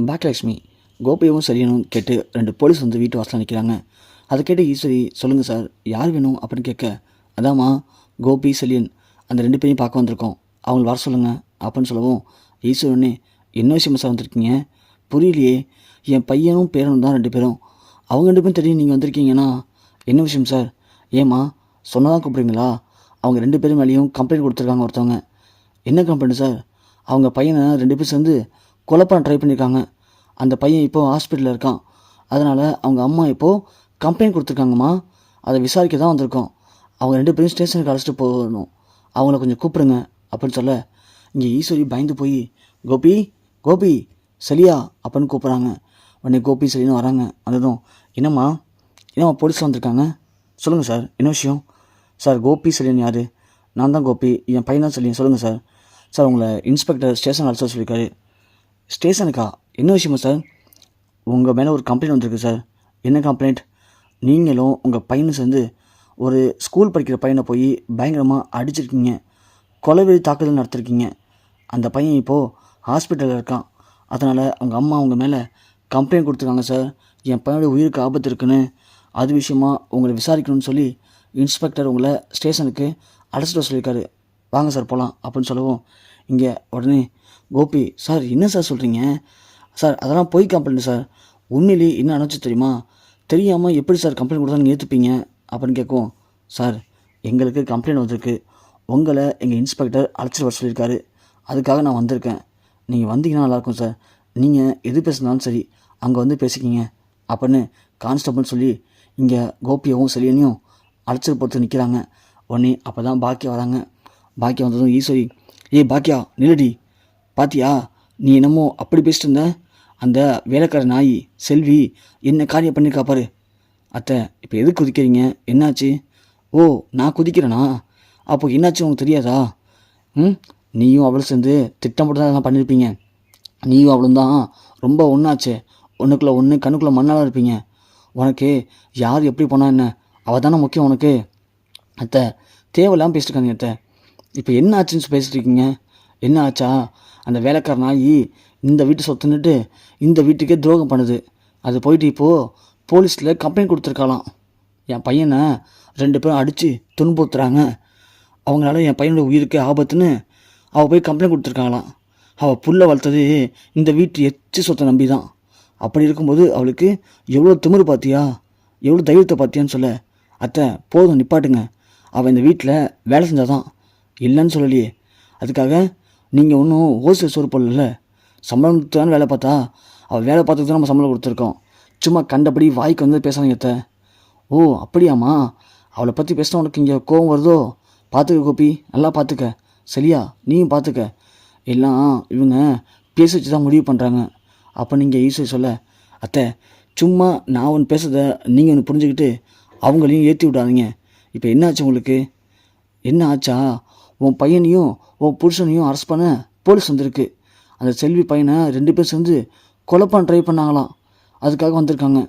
பாக்யலக்ஷ்மி கோபியவும் சரியனும் கேட்டு ரெண்டு போலீஸ் வந்து வீட்டு வாசலில் நிற்கிறாங்க அதை கேட்டு ஈஸ்வரி சொல்லுங்கள் சார் யார் வேணும் அப்படின்னு கேட்க அதாம்மா கோபி செலியன் அந்த ரெண்டு பேரையும் பார்க்க வந்திருக்கோம். அவங்கள வர சொல்லுங்கள் அப்படின்னு சொல்லவும் ஈஸ்வரனே என்ன விஷயமா சார் வந்திருக்கீங்க? புரியலையே என் பையனும் பேரனும் தான் ரெண்டு பேரும். அவங்க ரெண்டு பேரும் தெரியும் நீங்கள் வந்திருக்கீங்கன்னா என்ன விஷயம் சார் ஏம்மா சொன்னதான் கூப்பிடுங்களா அவங்க ரெண்டு பேரும் மேலேயும் கம்ப்ளைண்ட் கொடுத்துருக்காங்க ஒருத்தவங்க. என்ன கம்ப்ளைண்ட் சார் அவங்க பையனை ரெண்டு பேர் சேர்ந்து கொலை பண்ண ட்ரை பண்ணியிருக்காங்க அந்த பையன் இப்போது ஹாஸ்பிட்டலில் இருக்கான். அதனால் அவங்க அம்மா இப்போது கம்ப்ளைண்ட் கொடுத்துருக்காங்கம்மா. அதை விசாரிக்க தான் வந்திருக்கோம். அவங்க ரெண்டு பேரும் ஸ்டேஷனுக்கு அழைச்சிட்டு போகணும். அவங்கள கொஞ்சம் கூப்பிடுங்க அப்படின்னு சொல்ல இங்கே ஈஸ்வரி பயந்து போய் கோபி கோபி சரியா அப்படின்னு கூப்பிட்றாங்க. உடனே கோபி சரின்னு வராங்க. வந்ததும் என்னம்மா என்னம்மா போலீஸ் வந்திருக்காங்க? சொல்லுங்கள் சார் என்ன விஷயம்? சார் கோபி செலியன் யார்? நான் தான் கோபி என் பையன் தான் செலியன் சொல்லுங்கள் சார் சார் உங்களை இன்ஸ்பெக்டர் ஸ்டேஷன் அழைச்ச சொல்லியிருக்காரு ஸ்டேஷனுக்கா? என்ன விஷயமா சார்? உங்கள் மேலே ஒரு கம்ப்ளைண்ட் வந்திருக்கு சார். என்ன கம்ப்ளைண்ட் நீங்களும் உங்கள் பையனும் சேர்ந்து ஒரு ஸ்கூல் படிக்கிற பையனை போய் பயங்கரமாக அடிச்சிருக்கீங்க. கொலைவெறி தாக்குதல் நடத்திருக்கீங்க. அந்த பையன் இப்போது ஹாஸ்பிட்டலில் இருக்கான். அதனால் அவங்க அம்மா அவங்க மேலே கம்ப்ளைண்ட் கொடுத்துருக்காங்க சார். என் பையனோட உயிருக்கு ஆபத்து இருக்குன்னு அது விஷயமா உங்களை விசாரிக்கணும்னு சொல்லி இன்ஸ்பெக்டர் உங்களை ஸ்டேஷனுக்கு அழைச்சிட்டு சொல்லியிருக்காரு. வாங்க சார் போகலாம் அப்படின்னு சொல்லவும் இங்கே உடனே கோபி சார் என்ன சார் சொல்கிறீங்க சார் அதெல்லாம் போய் கம்ப்ளைண்ட் சார். உண்மையிலேயே என்ன அனுப்பிச்சு தெரியுமா? தெரியாமல் எப்படி சார் கம்ப்ளைண்ட் கொடுத்தா நீங்கள் ஏற்றுப்பீங்க அப்படின்னு கேட்கும் சார் எங்களுக்கு கம்ப்ளைண்ட் வந்திருக்கு. உங்களை எங்கள் இன்ஸ்பெக்டர் அழைச்சிட்டு வர சொல்லியிருக்காரு. அதுக்காக நான் வந்திருக்கேன். நீங்கள் வந்தீங்கன்னா நல்லாயிருக்கும் சார். நீங்கள் எது பேசினாலும் சரி அங்கே வந்து பேசிக்கிங்க. அப்படின்னு கான்ஸ்டபிள்னு சொல்லி இங்கே கோபியாவும் செலியனையும் அழைச்சிட்டு போட்டு நிற்கிறாங்க உடனே அப்போ தான் பாக்கியம் வராங்க. பாக்கியம் வந்ததும் ஈஸ்வரி ஏய் பாக்கியா நிலடி பாத்தியா நீ என்னமோ அப்படி பேசிட்டு இருந்த? அந்த வேலைக்கார நாய் செல்வி என்ன காரியம் பண்ணியிருக்கா பாரு. அத்தை இப்போ எதுக்கு குதிக்கிறீங்க? என்னாச்சு? ஓ நான் குதிக்கிறேனா? அப்போ என்னாச்சு உனக்கு தெரியாதா? ம்? நீயும் அவளும் சேர்ந்து திட்டம் போட்டு தான் பண்ணியிருப்பீங்க நீயும் அவளும் தான் ரொம்ப ஒன்றாச்சு ஒன்றுக்குள்ளே ஒன்று கண்ணுக்குள்ளே மண்ணால் இருப்பீங்க. உனக்கு யார் எப்படி போனால் என்ன? அவள் தானே முக்கியம் உனக்கு. அத்தை தேவையில்லாமல் பேசிட்டு இருக்காங்க அத்தை. இப்போ என்ன ஆச்சுன்னு பேசிட்டு இருக்கீங்க என்ன ஆச்சா? அந்த வேலைக்கார நாய் இந்த வீட்டு சொத்துன்னுட்டு இந்த வீட்டுக்கே துரோகம் பண்ணுது. அது போயிட்டு இப்போது போலீஸில் கம்ப்ளைண்ட் கொடுத்துருக்காளாம். என் பையனை ரெண்டு பேரும் அடித்து துன்புறுத்துறாங்க. அவங்களால என் பையனோட உயிருக்கு ஆபத்துன்னு அவள் போய் கம்ப்ளைண்ட் கொடுத்துருக்காங்களாம் அவள் புல்லை வளர்த்தது இந்த வீட்டு எச்சு சொத்தை நம்பி தான் அப்படி இருக்கும்போது அவளுக்கு எவ்வளோ திமிரு பார்த்தியா எவ்வளோ தைரியத்தை பார்த்தியான்னு சொல்ல. அத்தை போதும் நிப்பாட்டுங்க. அவள் இந்த வீட்டில் வேலை செஞ்சாதான் இல்லைன்னு சொல்லலையே. அதுக்காக நீங்கள் ஒன்றும் ஹோல்சேல் சோறு போடல சம்பளம் தான் வேலை பார்த்தா அவள் வேலை பார்த்துட்டு தான் நம்ம சம்பளம் கொடுத்துருக்கோம். சும்மா கண்டபடி வாய்க்கு வந்து பேசுகிறாங்க அத்தை. ஓ அப்படியாம்மா? அவளை பற்றி பேசினா உனக்கு இங்கே கோவம் வருதோ? பார்த்துக்க கோபி. நல்லா பார்த்துக்க சரியா? நீயும் பார்த்துக்க எல்லாம் இவங்க பேசி வச்சு தான் முடிவு பண்ணுறாங்க அப்போ நீங்கள் ஈஸ்வரி சொல்ல அத்தை சும்மா நான் ஒன்று பேசுறத நீங்கள் ஒன்று புரிஞ்சுக்கிட்டு அவங்களையும் ஏற்றி விடாதீங்க. இப்போ என்ன ஆச்சு உங்களுக்கு? என்ன ஆச்சா? உன் பையனையும் உன் புருஷனையும் அரெஸ்ட் பண்ண போலீஸ் வந்திருக்கு. அந்த செல்வி பையனை ரெண்டு பேர் சேர்ந்து கொலை பண்ண ட்ரை பண்ணாங்களாம். அதுக்காக வந்திருக்காங்க.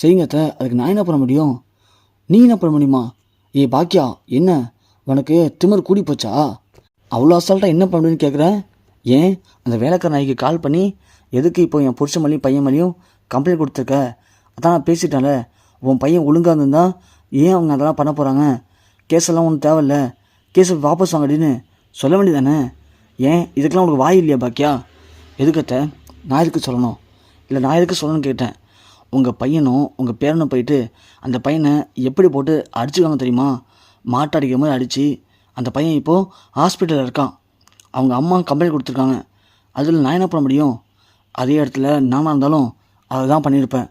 சரிங்க அத்தை அதுக்கு நான் என்ன பண்ண முடியும்? நீ என்ன பண்ண முடியுமா? ஏ பாக்கியா என்ன? உனக்கு திமிர் கூடி போச்சா? அவ்வளோ அசால்ட்டாக என்ன பண்ணுன்னு கேட்குறேன் ஏன்? அந்த வேலைக்கார நாய்க்கு கால் பண்ணி எதுக்கு இப்போ என் புருஷன் மலையும் பையன் மலையும் கம்ப்ளைண்ட் கொடுத்துருக்க? அதான் நான் பேசிட்டேன்ல. உன் பையன் ஒழுங்காக இருந்தால் ஏன் அவங்க அதெல்லாம் பண்ண போகிறாங்க கேஸெல்லாம் ஒன்றும் தேவையில்ல. கேஸை வாபஸ் வாங்கடின்னு சொல்ல வேண்டியதானே ஏன்? இதுக்கெல்லாம் உனக்கு வாய் இல்லையா பாக்கியா? எதுக்கத்த நான் எதுக்கு சொல்லணும்? இல்லை நான் எதுக்கு சொல்லணும்னு கேட்டேன். உங்கள் பையனும் உங்கள் பேரனும் போயிட்டு அந்த பையனை எப்படி போட்டு அடிச்சுக்காங்க தெரியுமா? மாட்டை அடிக்கிற மாதிரி அடித்து அந்த பையன் இப்போது ஹாஸ்பிட்டலில் இருக்கான். அவங்க அம்மா கம்ப்ளைண்ட் கொடுத்துருக்காங்க. அதில் நான் என்ன பண்ண முடியும்? அதே இடத்துல நானாக இருந்தாலும் அதை தான் பண்ணியிருப்பேன்.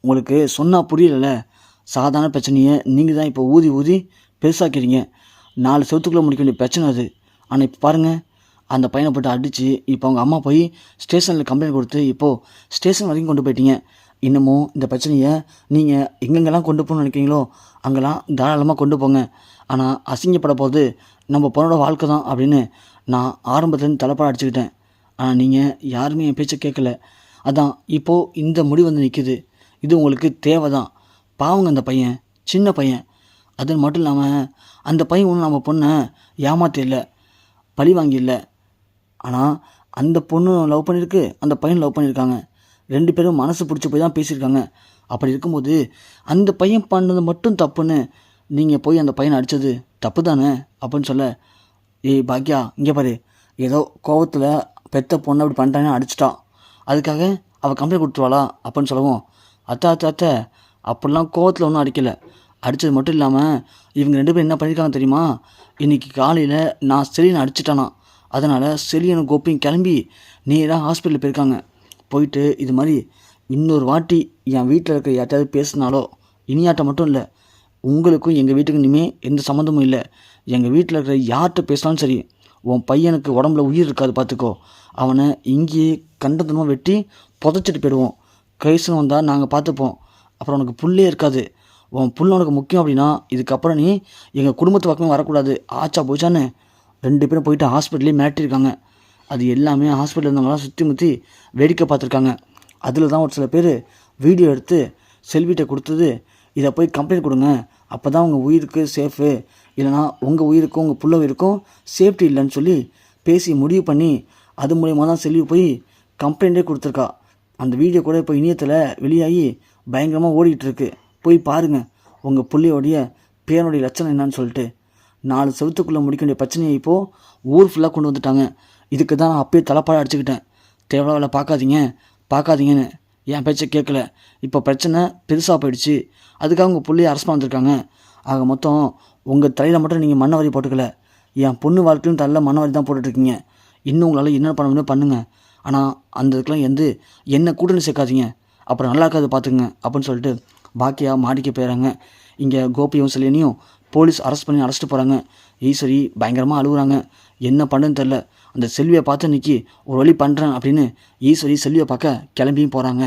உங்களுக்கு சொன்னால் புரியலல்ல? சாதாரண பிரச்சனையை. நீங்கள் தான் இப்போ ஊதி ஊதி பெருசாக்கிறீங்க. நாலு செவத்துக்குள்ளே முடிக்க வேண்டிய பிரச்சனை அது. ஆனால் இப்போ பாருங்கள் அந்த பையனை போட்டு அடித்து இப்போ அவங்க அம்மா போய் ஸ்டேஷனில் கம்ப்ளைண்ட் கொடுத்து இப்போது ஸ்டேஷன் வரைக்கும் கொண்டு போயிட்டீங்க. இன்னமும் இந்த பிரச்சனையை நீங்கள் எங்கெங்கெல்லாம் கொண்டு போகணும்னு நினைக்கிறீங்களோ அங்கெல்லாம் தாராளமாக கொண்டு போங்க. ஆனால் அசிங்கப்பட போது நம்ம பொண்ணோட வாழ்க்கை தான் அப்படின்னு நான் ஆரம்பத்துலேருந்து தலைப்பாட அடிச்சுக்கிட்டேன். ஆனால் நீங்கள் யாருமே என் பேச்சை கேட்கல. அதான் இப்போது இந்த முடிவு வந்து நிற்குது இது உங்களுக்கு தேவை தான் பாவங்க அந்த பையன் சின்ன பையன். அது மட்டும் இல்லாமல் அந்த பையன் ஒன்றும் நம்ம பொண்ணை ஏமாற்ற இல்லை பழி வாங்கி இல்லை ஆனால் அந்த பொண்ணு லவ் பண்ணியிருக்கு அந்த பையன் லவ் பண்ணியிருக்காங்க ரெண்டு பேரும் மனசு பிடிச்சி போய் தான் பேசியிருக்காங்க. அப்படி இருக்கும்போது அந்த பையன் பண்ணது மட்டும் தப்புன்னு நீங்கள் போய் அந்த பையனை அடித்தது தப்பு தானே அப்படின்னு சொல்ல ஏய் பாக்யா இங்கே பாரு. ஏதோ கோவத்தில் பெத்த பொண்ணை அப்படி பண்ணிட்டானே அடிச்சிட்டா. அதுக்காக அவள் கம்ப்ளைண்ட் கொடுத்துருவாளா? அப்படின்னு சொல்லவும். அத்தா அத்தா அத்தை. அப்படிலாம் கோவத்தில் ஒன்றும் அடிக்கலை. அடித்தது மட்டும் இல்லாமல் இவங்க ரெண்டு பேரும் என்ன பண்ணியிருக்காங்க தெரியுமா? இன்றைக்கி காலையில் நான் செலியனை அடிச்சிட்டானா. அதனால் செலியனும் கோப்பியும் கிளம்பி நேராக ஹாஸ்பிட்டலில் போயிருக்காங்க. போயிட்டு இது மாதிரி இன்னொரு வாட்டி என் வீட்டில் இருக்கிற யார்ட்டையாவது பேசினாலோ இனியாட்டம் மட்டும் இல்லை உங்களுக்கும் எங்கள் வீட்டுக்கு இனிமேல் எந்த சம்மந்தமும் இல்லை. எங்கள் வீட்டில் இருக்கிற யார்கிட்ட பேசினாலும் சரி உன் பையனுக்கு உடம்புல உயிர் இருக்காது பார்த்துக்கோ அவனை இங்கேயே கண்டத்தனமாக வெட்டி புதைச்சிட்டு போயிடுவோம். கைசன் வந்தால் நாங்கள் பார்த்துப்போம் அப்புறம் உனக்கு புல்லே இருக்காது. உன் புள்ள உனக்கு முக்கியம் அப்படின்னா இதுக்கப்புறம் நீ எங்கள் குடும்பத்து பக்கமே வரக்கூடாது. ஆச்சா போச்சான்னு ரெண்டு பேரும் போயிட்டு ஹாஸ்பிட்டலே மிரட்டியிருக்காங்க. அது எல்லாமே ஹாஸ்பிட்டல் இருந்தவங்களாம் சுற்றி முற்றி வேடிக்கை பார்த்துருக்காங்க. அதில் தான் ஒரு சில பேர் வீடியோ எடுத்து செல்விட்ட கொடுத்தது. இதை போய் கம்ப்ளைண்ட் கொடுங்க. அப்போ தான் உங்கள் உயிருக்கு சேஃபு இல்லைனா உங்கள் உயிருக்கும் உங்கள் புள்ள உயிருக்கும் சேஃப்டி இல்லைன்னு சொல்லி பேசி முடிவு பண்ணி அது மூலியமாக தான் செல்வி போய் கம்ப்ளைண்ட்டே கொடுத்துருக்கா. அந்த வீடியோ கூட இப்போ இணையத்தில் வெளியாகி பயங்கரமாக ஓடிக்கிட்டு இருக்குது போய் பாருங்கள் உங்கள் புள்ளியோடைய பேரனுடைய லட்சணம் என்னன்னு சொல்லிட்டு. நாலு செவத்துக்குள்ளே முடிக்க வேண்டிய பிரச்சனையை இப்போது ஊர் ஃபுல்லாக கொண்டு வந்துட்டாங்க. இதுக்கு தான் நான் அப்பயே தலைப்பாட அடிச்சுக்கிட்டேன். தேவையான வேலை பார்க்காதீங்க. பார்க்காதீங்கன்னு என் பேச்சை கேட்கல. இப்போ பிரச்சனை பெருசாக போயிடுச்சு. அதுக்காக உங்கள் பிள்ளைய அரசு வந்திருக்காங்க ஆக மொத்தம் உங்கள் தலையில் மட்டும் நீங்கள் மண்ணை வரி போட்டுக்கல. என் பொண்ணு வாழ்க்கையிலும் தலையில் மண்ணை வரி தான் போட்டுட்ருக்கீங்க இன்னும் உங்களால் என்ன பண்ண பண்ணுங்கள் ஆனால் அந்த இதுக்கெலாம் எந்த என்ன கூட்டணி சேர்க்காதீங்க. அப்புறம் நல்லா இருக்காது பார்த்துங்க அப்படின்னு சொல்லிட்டு பாக்கியா மாடிக்க போயிறாங்க. இங்கே கோபியும் செல்லியனையும் போலீஸ் அரெஸ்ட் பண்ணி அழைச்சிட்டு போகிறாங்க ஈஸ்வரி பயங்கரமாக அழுகுறாங்க. என்ன பண்ணுன்னு தெரில அந்த செல்வியை பார்த்து நிற்கி ஒரு வழி பண்ணுறேன் அப்படின்னு ஈஸ்வரி செல்வியை பார்க்க கிளம்பியும் போகிறாங்க